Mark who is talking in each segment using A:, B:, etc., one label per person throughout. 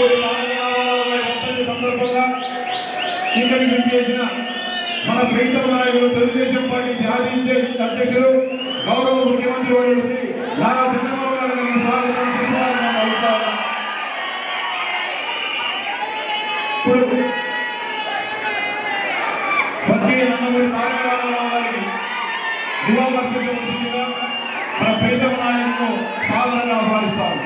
A: నందమూరి తారక సందర్భంగా ఇక్కడికి విచ్చేసిన మన ప్రీతమ నాయకులు తెలుగుదేశం పార్టీ జాతీయ అధ్యక్షులు గౌరవ ముఖ్యమంత్రి వారు నారా చంద్రబాబు నాయుడు గారిని స్వాగతం సుస్వాగతం పలుకుతా ఉన్నాం. ఇప్పుడు స్వర్గీయ నందమూరి తారక రామారావు గారికి నివాళులర్పించవలసిందిగా మన ప్రీతమ నాయకులను సాదరంగా ఆహ్వానిస్తాము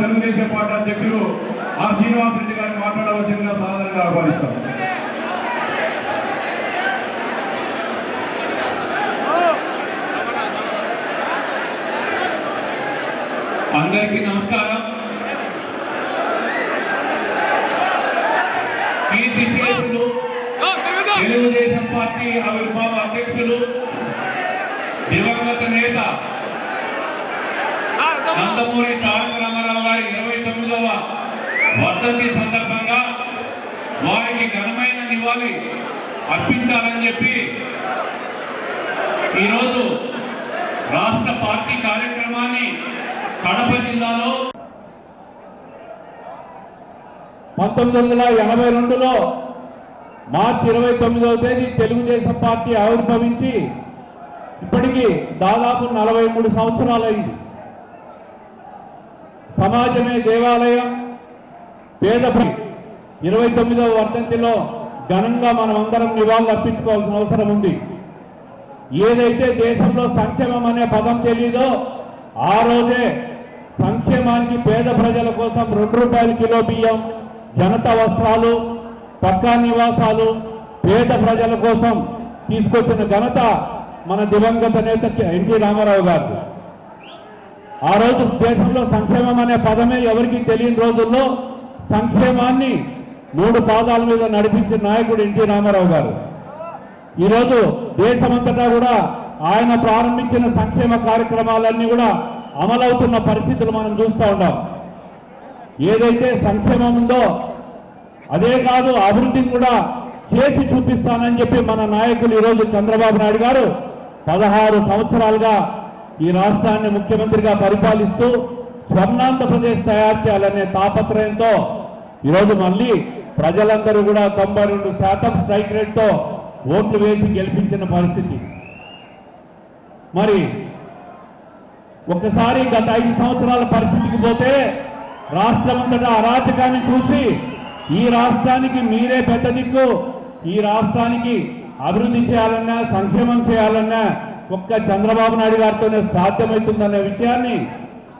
A: తెలుగుదేశం పార్టీ అధ్యక్షులు ఆర్ శ్రీనివాసరెడ్డి గారిని మాట్లాడవలసిందిగా సాధారణంగా ఆహ్వానిస్తాం.
B: అందరికీ నమస్కారం. కీర్తిశేషులు తెలుగుదేశం పార్టీ ఆవిర్భావ అధ్యక్షులు దివంగత నేత నందమూరి తారక తొమ్మిదవ వర్ధంతి సందర్భంగా వారికి ఘనమైన నివాళి అర్పించాలని చెప్పి ఈరోజు రాష్ట్ర పార్టీ కార్యక్రమాన్ని కడప జిల్లాలో
C: పంతొమ్మిది వందల ఎనభై రెండులో మార్చి ఇరవై తొమ్మిదవ తేదీ తెలుగుదేశం పార్టీ ఆవిర్భవించి ఇప్పటికీ దాదాపు నలభై మూడు సంవత్సరాలైంది. సమాజమే దేవాలయం. పేద ఇరవై తొమ్మిదవ వర్ధంతిలో ఘనంగా మనం అందరం నివాళులు అర్పించుకోవాల్సిన అవసరం ఉంది. ఏదైతే దేశంలో సంక్షేమం అనే పదం తెలీదో ఆ రోజే సంక్షేమానికి పేద ప్రజల కోసం రెండు రూపాయల కిలో బియ్యం జనతా వస్త్రాలు పక్కా నివాసాలు పేద ప్రజల కోసం తీసుకొచ్చిన ఘనత మన దివంగత నేత ఎన్టీ రామారావు గారు ఆ రోజు దేశంలో సంక్షేమం అనే పదమే ఎవరికి తెలియని రోజుల్లో సంక్షేమాన్ని మూడు పాదాల మీద నడిపించిన నాయకుడు ఎన్టీ రామారావు గారు. ఈరోజు దేశమంతటా కూడా ఆయన ప్రారంభించిన సంక్షేమ కార్యక్రమాలన్నీ కూడా అమలవుతున్న పరిస్థితులు మనం చూస్తూ ఉన్నాం. ఏదైతే సంక్షేమం ఉందో అదే కాదు అభివృద్ధిని కూడా చేసి చూపిస్తానని చెప్పి మన నాయకులు ఈరోజు చంద్రబాబు నాయుడు గారు పదహారు సంవత్సరాలుగా ఈ రాష్ట్రాన్ని ముఖ్యమంత్రిగా పరిపాలిస్తూ స్వర్ణాంధ్రప్రదేశ్ తయారు చేయాలనే తాపత్రయంతో ఈరోజు మళ్ళీ ప్రజలందరూ కూడా తొంభై రెండు శాతం స్ట్రైక్ రేట్తో ఓట్లు వేసి గెలిపించిన పరిస్థితి. మరి ఒకసారి గత ఐదు సంవత్సరాల పరిస్థితికి పోతే రాష్ట్రమంతటా అరాచకాన్ని చూసి ఈ రాష్ట్రానికి మీరే పెద్ద దిక్కు ఈ రాష్ట్రానికి అభివృద్ధి చేయాలన్నా సంక్షేమం చేయాలన్నా ఒక్క చంద్రబాబు నాయుడు గారితోనే సాధ్యమవుతుందనే విషయాన్ని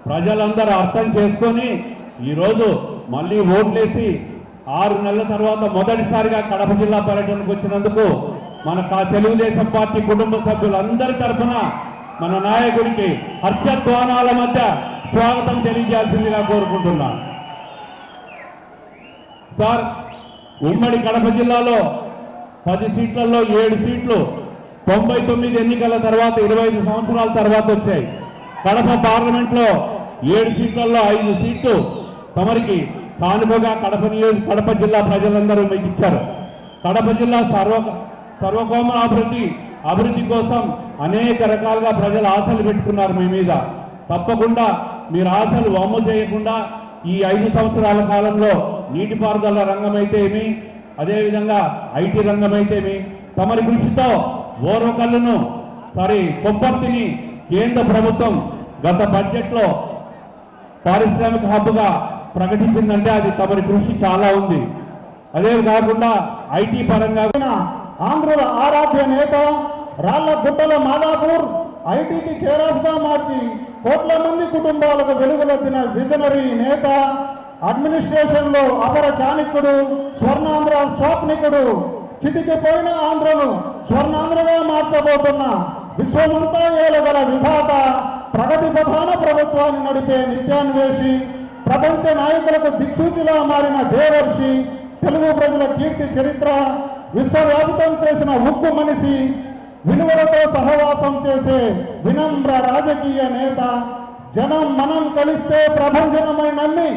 C: ప్రజలందరూ అర్థం చేసుకొని ఈరోజు మళ్ళీ ఓట్లేసి ఆరు నెలల తర్వాత మొదటిసారిగా కడప జిల్లా పర్యటనకు వచ్చినందుకు మన తెలుగుదేశం పార్టీ కుటుంబ సభ్యులందరి తరఫున మన నాయకుడికి హర్షధ్వానాల మధ్య స్వాగతం తెలియజేయాల్సిందిగా కోరుకుంటున్నాను సార్ ఉమ్మడి కడప జిల్లాలో పది సీట్లలో ఏడు సీట్లు తొంభై తొమ్మిది ఎన్నికల తర్వాత ఇరవై ఐదు సంవత్సరాల తర్వాత వచ్చాయి. కడప పార్లమెంట్లో ఏడు సీట్లలో ఐదు సీట్లు తమరికి కానుకగా కడప నియోజక కడప జిల్లా ప్రజలందరూ మీకు ఇచ్చారు. కడప జిల్లా సర్వ సర్వకోమ అభివృద్ధి అభివృద్ధి కోసం అనేక రకాలుగా ప్రజలు ఆశలు పెట్టుకున్నారు మీ మీద. తప్పకుండా మీరు ఆశలు వమ్ము చేయకుండా ఈ ఐదు సంవత్సరాల కాలంలో నీటిపారుదల రంగం అయితే ఏమి అదేవిధంగా ఐటీ రంగం అయితేమి తమరి కృషితో ఓరకల్లును సారీ కొప్పర్తిని కేంద్ర ప్రభుత్వం గత బడ్జెట్లో పారిశ్రామిక హబ్గా ప్రకటించిందంటే అది తమరి కృషి చాలా ఉంది. అదే కాకుండా ఐటీ పరంగా
D: ఆంధ్రుల ఆరాధ్య నేత రాళ్ళ గుట్టల మాదాపూర్ ఐటీకి కేరాఫ్గా మార్చి కోట్ల మంది కుటుంబాలకు వెలుగులొచ్చిన విజనరీ నేత అడ్మినిస్ట్రేషన్లో అపర చాణిక్యుడు స్వర్ణాంధ్ర స్వాప్నికుడు చితికిపోయిన ఆంధ్రను స్వర్ణాంధ్రగా మార్చబోతున్న విశ్వమంతా ఏలగల విధాత ప్రగతి ప్రధాన ప్రభుత్వాన్ని నడిపే నిత్యాన్వేషి ప్రపంచ నాయకులకు దిక్సూచిలా మారిన దేవర్షి తెలుగు ప్రజల కీర్తి చరిత్ర విశ్వవ్యాప్తం చేసిన ఉక్కు మనిషి విలువలతో సహవాసం చేసే వినమ్ర రాజకీయ నేత జనం మనం కలిస్తే ప్రభంజనమై నమ్మి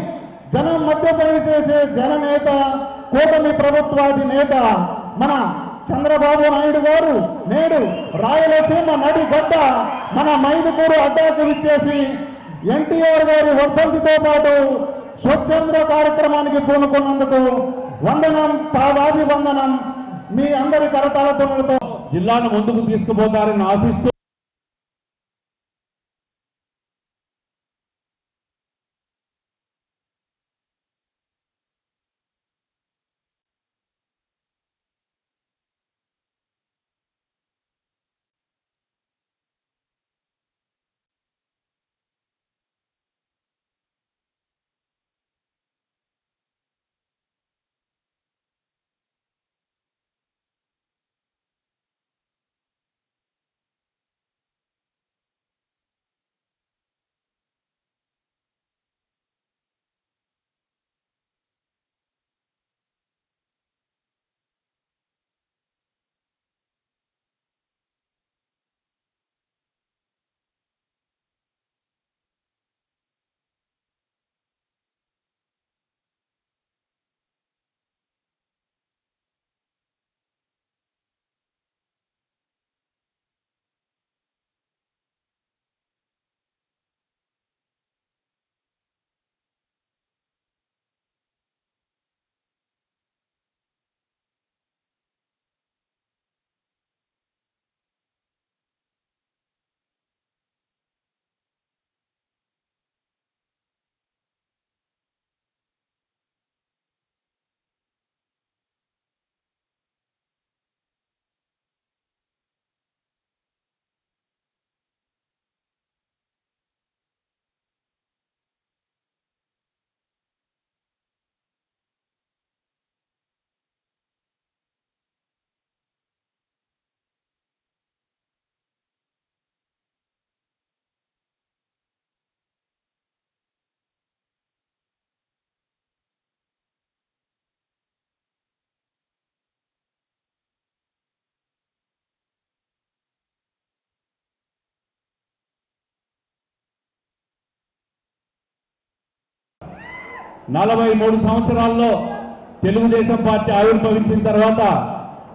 D: జనం మధ్య పనిచేసే జననేత కూటమి ప్రభుత్వాది నేత మన చంద్రబాబు నాయుడు గారు నేడు రాయలసీమ నడి గడ్డ మన మైదుకూరు అడ్డాకు ఇచ్చేసి ఎన్టీఆర్ గారి వర్ధంతితో పాటు స్వచ్ఛంద్ర కార్యక్రమానికి పూనుకున్నందుకు వందనం పాదాభివందనం మీ అందరి కరతాళతో
C: జిల్లాను ముందుకు తీసుకుపోతారని ఆశిస్తూ నలభై మూడు సంవత్సరాల్లో తెలుగుదేశం పార్టీ ఆవిర్భవించిన తర్వాత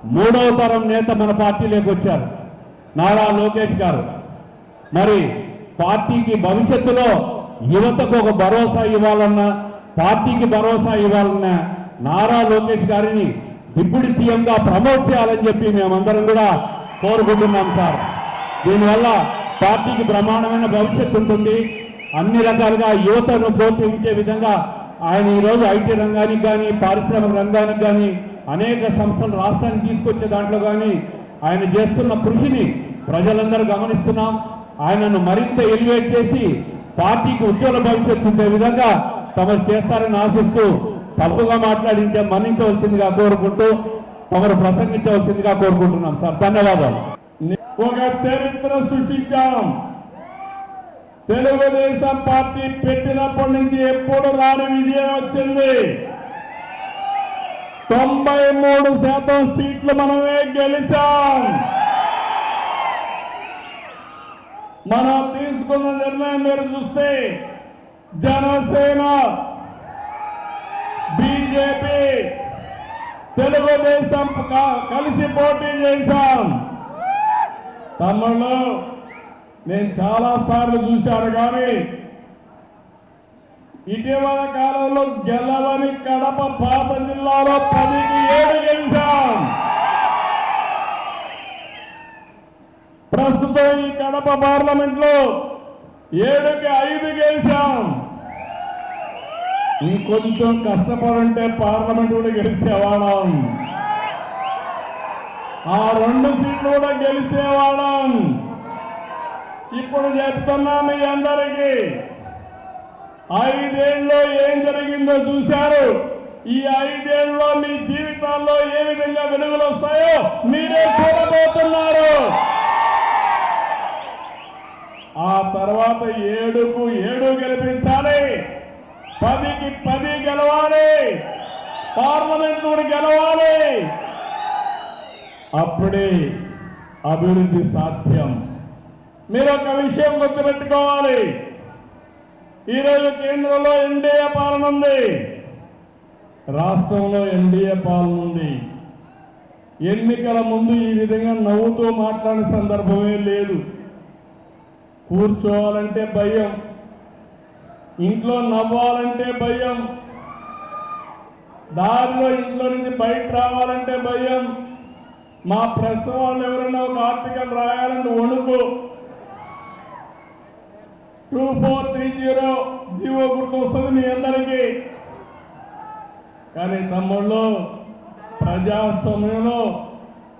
C: మూడవ తరం నేత మన పార్టీలోకి వచ్చారు. నారా లోకేష్ గారు. మరి పార్టీకి భవిష్యత్తులో యువతకు ఒక భరోసా ఇవ్వాలన్నా పార్టీకి భరోసా ఇవ్వాలన్నా నారా లోకేష్ గారిని డిప్యూటీ సీఎంగా ప్రమోట్ చేయాలని చెప్పి మేమందరం కూడా కోరుకుంటున్నాం సార్. దీనివల్ల పార్టీకి బ్రహ్మాండమైన భవిష్యత్తు ఉంటుంది. అన్ని రకాలుగా యువతను ప్రోత్సహించే విధంగా ఆయన ఈరోజు ఐటీ రంగానికి కానీ పారిశ్రామిక రంగానికి కానీ అనేక సంస్థలు రాష్ట్రానికి తీసుకొచ్చే దాంట్లో కానీ ఆయన చేస్తున్న కృషిని ప్రజలందరూ గమనిస్తున్నాం. ఆయనను మరింత ఎలివేట్ చేసి పార్టీకి ఉజ్వల భవిష్యత్తు ఉండే విధంగా తమరు చేస్తారని ఆశిస్తూ తప్పుగా మాట్లాడింటే మన్నించవలసిందిగా కోరుకుంటూ తమరు ప్రసంగించవలసిందిగా కోరుకుంటున్నాం సార్. ధన్యవాదాలు.
E: ఒక చరిత్ర సృష్టించాం. తెలుగుదేశం పార్టీ పెట్టినప్పటి నుంచి ఎప్పుడు రాని విజయం వచ్చింది. తొంభై మూడు శాతం సీట్లు మనమే గెలిచాం. మనం తీసుకున్న నిర్ణయం మీరు చూస్తే జనసేన బీజేపీ తెలుగుదేశం కలిసి పోటీ చేశాం. తమ్ముళ్ళు నేను చాలా సార్లు చూశాను కానీ ఇటీవల కాలంలో గెలవని కడప పాత జిల్లాలో పదికి ఏడు గెలిచాం. ప్రస్తుతం ఈ కడప పార్లమెంట్లో ఏడుకి ఐదు గెలిచాం. ఇంకొంచెం కష్టపడుంటే పార్లమెంట్ కూడా గెలిచేవాళ్ళం ఆ రెండు సీట్లు కూడా గెలిచేవాళ్ళం ఇప్పుడు చెప్తున్నా మీ అందరికీ. ఐదేళ్ళలో ఏం జరిగిందో చూశారు? ఈ ఐదేళ్ళలో మీ జీవితాల్లో ఏ విధంగా వెలుగులు వస్తాయో మీరే చూడబోతున్నారు. ఆ తర్వాత ఏడుకు ఏడు గెలిపించాలి. పదికి పది గెలవాలి. పార్లమెంట్ కూడా గెలవాలి. అప్పుడే అభివృద్ధి సాధ్యం. మీరు ఒక విషయం గుర్తుపెట్టుకోవాలి. ఈరోజు కేంద్రంలో ఎన్డీఏ పాలన ఉంది. రాష్ట్రంలో ఎన్డీఏ పాలన ఉంది. ఎన్నికల ముందు ఈ విధంగా నవ్వుతూ మాట్లాడిన సందర్భమే లేదు. కూర్చోవాలంటే భయం. ఇంట్లో నవ్వాలంటే భయం. దారిలో ఇంట్లో నుంచి బయట రావాలంటే భయం. మా ప్రెస్ వాళ్ళు ఎవరైనా ఒక ఆర్టికల్ రాయాలంటే వణుకు. Two four three zero GO గుర్తు వస్తుంది మీ అందరికీ. కానీ తమ్ముళ్ళు ప్రజాస్వామ్యంలో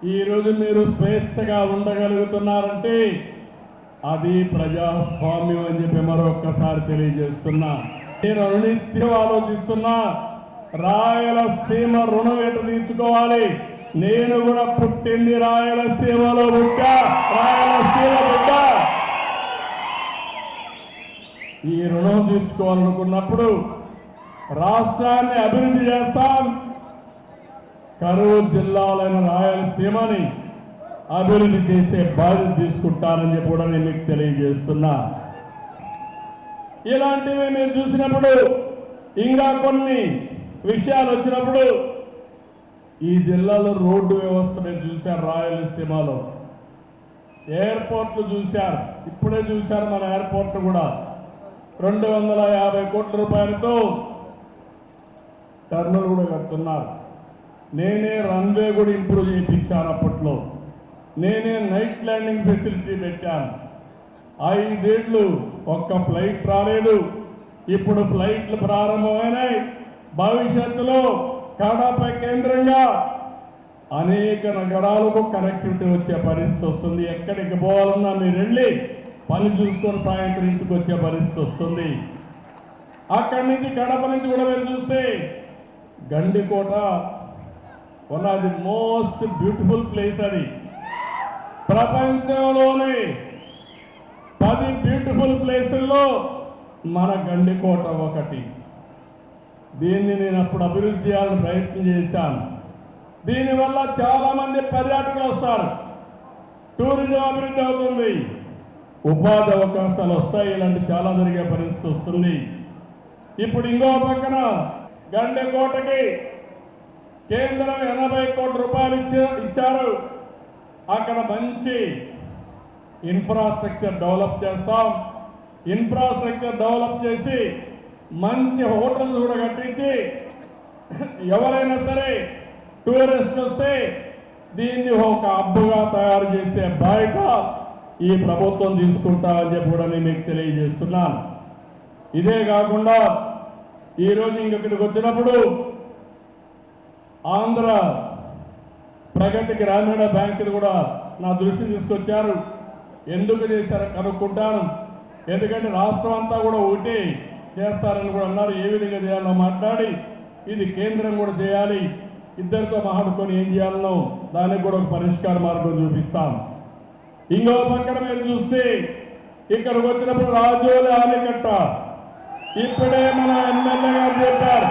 E: ఈరోజు మీరు స్వేచ్ఛగా ఉండగలుగుతున్నారంటే అది ప్రజాస్వామ్యం అని చెప్పి మరొక్కసారి తెలియజేస్తున్నా. నేను అనిత్యం ఆలోచిస్తున్నా రాయలసీమ రుణం ఎటు తీర్చుకోవాలి? నేను కూడా పుట్టింది రాయలసీమలో పుట్టా రాయలసీమ బిడ్డ ఈ రుణం తీర్చుకోవాలనుకున్నప్పుడు రాష్ట్రాన్ని అభివృద్ధి చేస్తాం. కరూరు జిల్లాలైన రాయలసీమని అభివృద్ధి చేసే బాధ్యత తీసుకుంటానని చెప్పి కూడా నేను మీకు తెలియజేస్తున్నా. ఇలాంటివి మీరు చూసినప్పుడు ఇంకా కొన్ని విషయాలు వచ్చినప్పుడు ఈ జిల్లాలో రోడ్డు వ్యవస్థ మీరు చూశారు రాయలసీమలో. ఎయిర్పోర్ట్లు చూశారు ఇప్పుడే చూశారు మన ఎయిర్పోర్ట్ కూడా. రెండు వందల యాభై కోట్ల రూపాయలతో టర్నల్ కూడా కడుతున్నారు. నేనే రన్వే కూడా ఇంప్రూవ్ చేయించాను అప్పట్లో. నేనే నైట్ ల్యాండింగ్ ఫెసిలిటీ పెట్టాను. ఐదేళ్ళు ఒక్క ఫ్లైట్ రాలేదు. ఇప్పుడు ఫ్లైట్లు ప్రారంభమైనాయి. భవిష్యత్తులో కడప కేంద్రంగా అనేక నగరాలకు కనెక్టివిటీ వచ్చే పరిస్థితి వస్తుంది. ఎక్కడికి పోవాలన్నా మీరు వెళ్ళి పని చూసుకొని సాయంత్రం ఇంటికి వచ్చే పరిస్థితి వస్తుంది. అక్కడి నుంచి కడప నుంచి కూడా మీరు చూస్తే Gandikota one of the most beautiful place అది. ప్రపంచంలోని పది బ్యూటిఫుల్ ప్లేసుల్లో మన గండికోట ఒకటి. దీన్ని నేను అప్పుడు అభివృద్ధి చేయాలని ప్రయత్నం చేశాను. దీనివల్ల చాలామంది పర్యాటకులు వస్తారు. టూరిజం అభివృద్ధి అవుతుంది. ఉపాధి అవకాశాలు వస్తాయి ఇలాంటి చాలా జరిగే పరిస్థితి వస్తుంది. ఇప్పుడు ఇంకో పక్కన గండెకోటకి కేంద్రం ఎనభై కోట్ల రూపాయలు ఇచ్చారు. అక్కడ మంచి ఇన్ఫ్రాస్ట్రక్చర్ డెవలప్ చేస్తాం. ఇన్ఫ్రాస్ట్రక్చర్ డెవలప్ చేసి మంచి హోటల్స్ కూడా కట్టించి ఎవరైనా సరే టూరిస్ట్ వస్తే దీన్ని ఒక అబ్బుగా తయారు చేసే బయట ఈ ప్రభుత్వం తీసుకుంటామని చెప్పి కూడా నేను మీకు తెలియజేస్తున్నాను. ఇదే కాకుండా ఈరోజు ఇంకొకటికి వచ్చినప్పుడు ఆంధ్ర ప్రగతి గ్రామీణ బ్యాంకులు కూడా నా దృష్టి తీసుకొచ్చారు. ఎందుకు చేశారో కనుక్కుంటాను. ఎందుకంటే రాష్ట్రం అంతా కూడా ఒకటి చేస్తారని కూడా అన్నారు. ఏ విధంగా చేయాలో మాట్లాడి ఇది కేంద్రం కూడా చేయాలి. ఇద్దరితో మాట్లాడుకొని ఏం చేయాలనో దానికి కూడా ఒక పరిష్కార మార్గం చూపిస్తాం. ఇంకో పక్కన మీరు చూస్తే ఇక్కడికి వచ్చినప్పుడు రాజోలి ఆలికట్ట. ఇప్పుడే మన ఎమ్మెల్యే గారు చెప్పారు.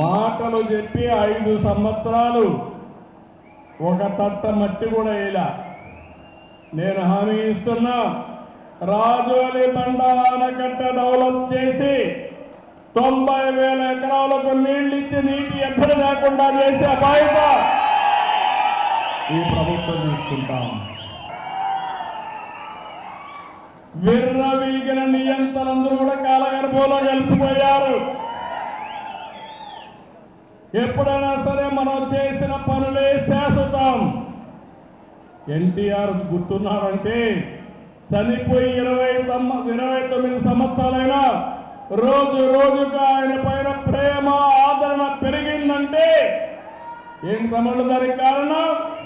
E: మాటలు చెప్పి ఐదు సంవత్సరాలు ఒక తట్ట మట్టి కూడా వేయలా. నేను హామీ ఇస్తున్నా రాజోలి బండ ఆనకట్ట డెవలప్ చేసి తొంభై వేల ఎకరాలకు నీళ్ళు ఇచ్చి నీటి ఎక్కడ లేకుండా చేసే బాధ్యత ఈ ప్రభుత్వం తీసుకుంటాం. విర్రవీగిన నియంతలందరూ కూడా కాలగర్భంలో కలిసిపోయారు. ఎప్పుడైనా సరే మనం చేసిన పనులే శాశ్వతం. ఎన్టీఆర్ గుర్తున్నారంటే చనిపోయి ఇరవై తొమ్మ- ఇరవై తొమ్మిది సంవత్సరాలైనా రోజు రోజుగా ఆయన పైన ప్రేమ ఆదరణ పెరిగిందంటే ఏం సమలు దానికి కారణం?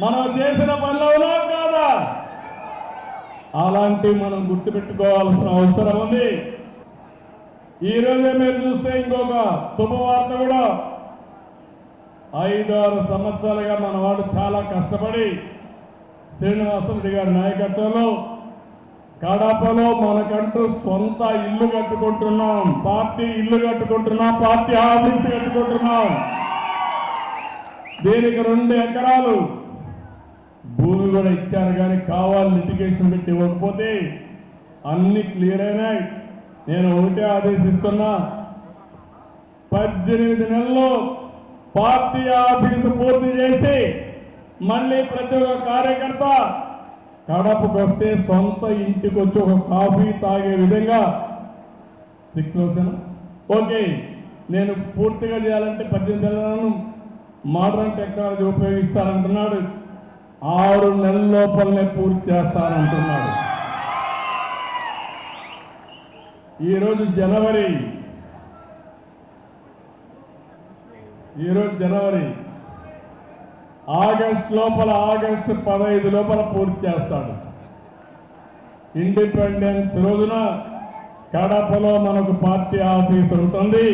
E: మనం చేసిన పనులవునా కాదా? అలాంటివి మనం గుర్తుపెట్టుకోవాల్సిన అవసరం ఉంది. ఈ మీరు చూస్తే ఇంకొక శుభవార్త కూడా. ఐదు ఆరు సంవత్సరాలుగా మన వాడు చాలా కష్టపడి శ్రీనివాసరెడ్డి గారి నాయకత్వంలో కడపలో మనకంటూ సొంత ఇల్లు కట్టుకుంటున్నాం. పార్టీ ఇల్లు కట్టుకుంటున్నాం. Party office కట్టుకుంటున్నాం. దీనికి రెండు ఎకరాలు భూమి కూడా ఇచ్చారు కానీ కావాలి లిటిగేషన్ పెట్టి ఇవ్వకపోతే అన్ని క్లియర్ అయినాయి. నేను ఒకటే ఆదేశిస్తున్నా పద్దెనిమిది నెలల్లో పార్టీ ఆఫీసు పూర్తి చేసి మళ్ళీ ప్రతి ఒక్క కార్యకర్త కడపకు వస్తే సొంత ఇంటికి వచ్చి ఒక కాఫీ తాగే విధంగా. సిక్స్ థౌసండ్ ఓకే నేను పూర్తిగా చేయాలంటే పద్దెనిమిది నెలలను మోడర్న్ టెక్నాలజీ ఉపయోగిస్తానంటున్నాడు ఆరు నెలల లోపలనే పూర్తి చేస్తానంటున్నాడు. ఈరోజు జనవరి ఈరోజు జనవరి ఆగస్ట్ లోపల ఆగస్టు పదహైదు లోపల పూర్తి చేస్తాడు. ఇండిపెండెన్స్ రోజున కడపలో మనకు పార్టీ ఆఫీస్ ఉంటుంది.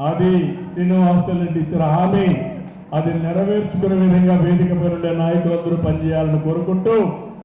E: అది శ్రీనివాసరెడ్డి ఇచ్చిన హామీ. అది నెరవేర్చుకునే విధంగా వేదిక పేరుండే నాయకులందరూ పనిచేయాలని కోరుకుంటూ